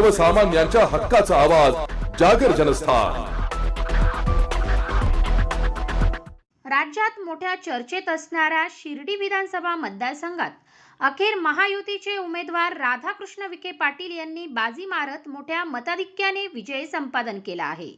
सर्वसामान्यांच्या हक्काचा आवाज जागर जनस्थान. राज्यात मोठ्या चर्चेत असणाऱ्या शिर्डी विधानसभा मतदारसंघात अखेर महायुतीचे उमेदवार राधाकृष्ण विखे पाटील यांनी बाजी मारत मोठ्या मताधिक्याने विजय संपादन केला आहे.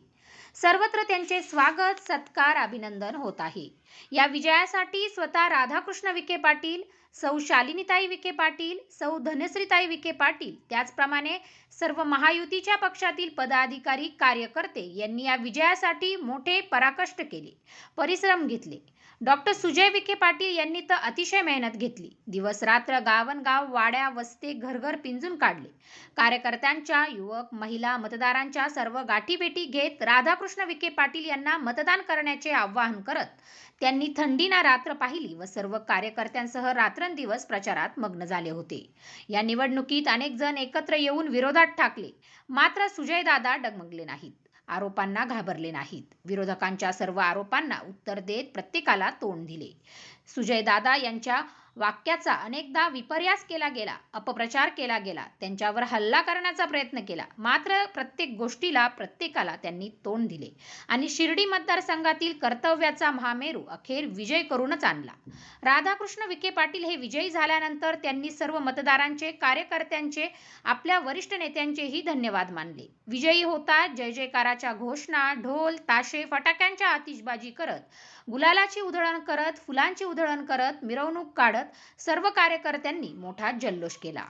सर्वत्र त्यांचे स्वागत सत्कार अभिनंदन होत आहे. या विजयासाठी स्वतः राधाकृष्ण विखे पाटील सौ शालिनीताई विखे पाटील सौ धनश्रीताई विखे पाटील त्याचप्रमाणे सर्व महायुतीच्या पक्षातील पदाधिकारी कार्यकर्ते यांनी या विजयासाठी मोठे पराकष्ट केले परिश्रम घेतले. डॉक्टर सुजय विखे पाटील यांनी तर अतिशय मेहनत घेतली. दिवस रात्र गावनगाव वाड्या वस्ते घरघर पिंजून काढले. कार्यकर्त्यांच्या युवक महिला मतदारांच्या सर्व गाठीभेटी घेत राधाकृष्ण विखे पाटील यांना मतदान करण्याचे आवाहन करत त्यांनी थंडीना रात्र पाहिली व सर्व कार्यकर्त्यांसह रात्र दिवस प्रचारात मग्न झाले होते. या निवडणुकीत अनेक जण एकत्र येऊन विरोधात ठाकले. मात्र सुजयदादा डगमगले नाहीत. आरोपांना घाबरले नाहीत. विरोधकांच्या सर्व आरोपांना उत्तर देत प्रत्येकाला तोंड दिले. सुजयदादा यांच्या वाक्याचा अनेकदा विपर्यास केला गेला अपप्रचार केला गेला त्यांच्यावर हल्ला करण्याचा प्रयत्न केला. मात्र प्रत्येक गोष्टीला प्रत्येकाला त्यांनी तोंड दिले आणि शिर्डी मतदारसंघातील कर्तव्याचा महामेरू अखेर विजय करूनच आणला. राधाकृष्ण विखे पाटील हे विजयी झाल्यानंतर त्यांनी सर्व मतदारांचे कार्यकर्त्यांचे आपल्या वरिष्ठ नेत्यांचेही धन्यवाद मानले. विजयी होता जय जयकाराच्या घोषणा ढोल ताशे फटाक्यांच्या आतिषबाजी करत गुलालाची उधळण करत फुलांची उधळण करत मिरवणूक काढत सर्व कार्यकर्त्यांनी मोठा जल्लोष केला.